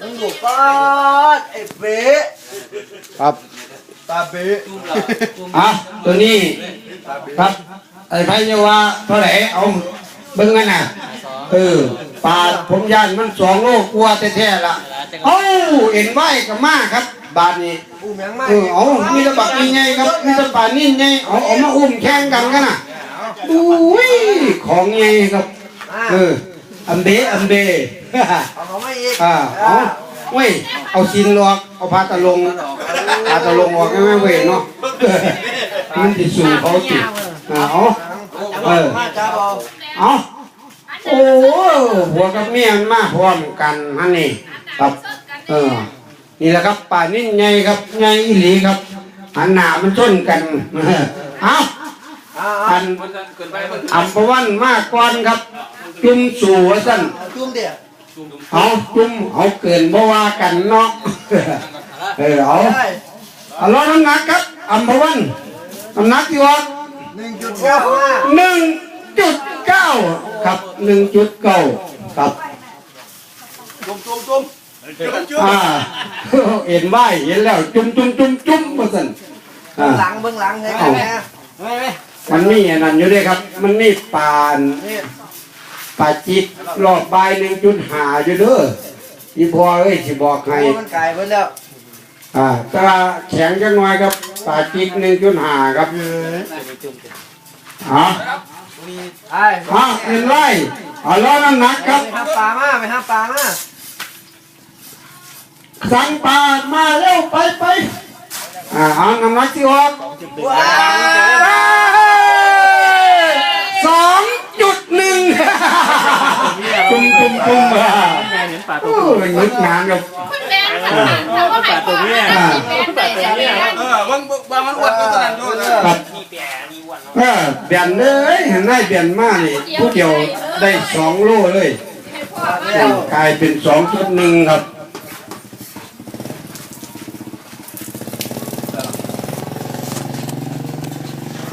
มึงอยู่ป้าดไอ้เบ๊ครับตาเบ๊อะตัวนี้ครับไอ้ไพ่เนี่ยว่าเท่าไหร่เอาเบิ่งกันน่ะเออปลาผมย่านมันสองโลกลัวแท้ๆละเอ้าเอ็นไหวกับมาครับ บาทนี้อู้แมงมาเออเอามีแตะบักนี่ไงครับมีแตะปลานิ่นไงเอาเอามาอุ้มแข่งกันกันน่ะอุ้ยของไงครับ เออ อันเบอันเบเอาเขาไม่อีกอ่าเอาเว้ยเอาชินลอกเอาพาตะลงพาตะลงออกง่ายๆเว้ยเนาะมันติสูงเขาติอ่าเอาเออมาจ้าบอเอาโอ้หัวกับเมียมันมาพร้อมกันฮันนี่ครับเออนี่แหละครับป่านิ่นไงครับไงอีหลีครับหันหน้ามันชนกันเอา อ่าอันอัมพวันมากก่อนครับจุ่มสู่ว่าสั่นเอาจุ่มเดียวเอาจุ่มเอาเกินบ่ว่ากันเนาะเออเอาได้เอาลดน้ำหนักครับอัมพวันน้ำหนักที่ว่าหนึ่งจุดเก้าห้าหนึ่งจุดเก้าครับหนึ่งจุดเก้าครับจุ่มจุ่มจุ่มอ่าเห็นไหวเห็นแล้วจุ่มจุ่มจุ่มจุ่มว่าสั่นอ่าหลังเบื้องหลังให้กันนะไม่ไม่ มันมีอันนั้นอยู่ด้วยครับ มันมีปานนี่ปลาจิตรอบใบหนึ่งจุดหาอยู่เด้ออีพอเอ้ยสิบอกให้โอ้มันไก่ไปแล้วอ่าแตว่าแข็งจังหน่อยครับปลาจิตหนึ่งจุดหาครับอ๋อไอ้อ๋อเป็นไรอ๋อล้อน้ำหนักครับไปหาปลามาไปหาปลามาสั่งปลามาเร็วไปไปอ่าเอาน้ำหนักที่ออกว้า สองจุดหนึ่ง จุ่มจุ่มจุ่มอะเห็นป่าตัโอ้วยนึกนานครับป่าตัวเนี้ยอ่าป่าตัวเนี้ยเออบางบางมันอวดมันตอนนั้นด้วยนะครับเออเบียนเลยเห็นได้เบียนมากนี่ผู้เดียวได้สองโลเลยกลายเป็นสองจุดหนึ่งครับ